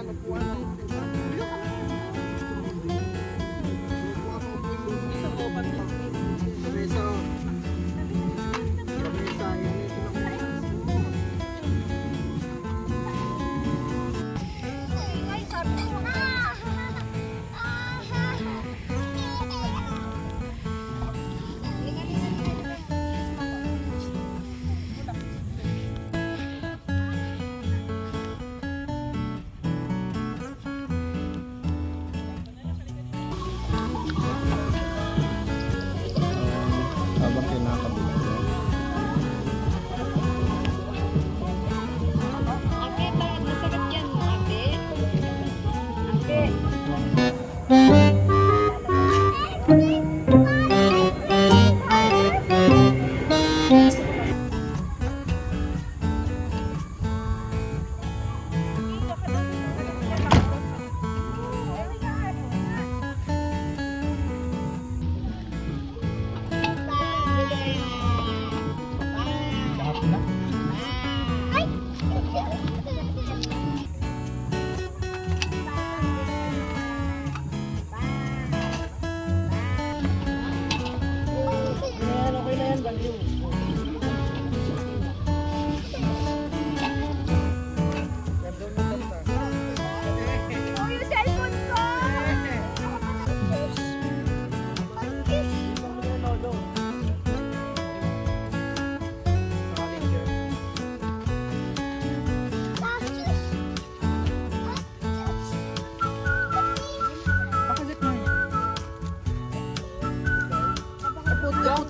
naman upuan. Ito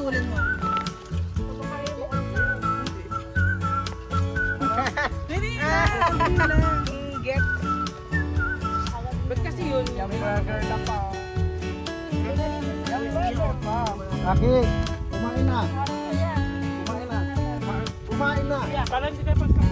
Puputulin mo. Hindi lang. Get. Ba't kasi yun? Yung burger na pa. Yung burger pa. Aki, kumain na. Kumain na. Kumain na. Hindi. Halika na dito, ate.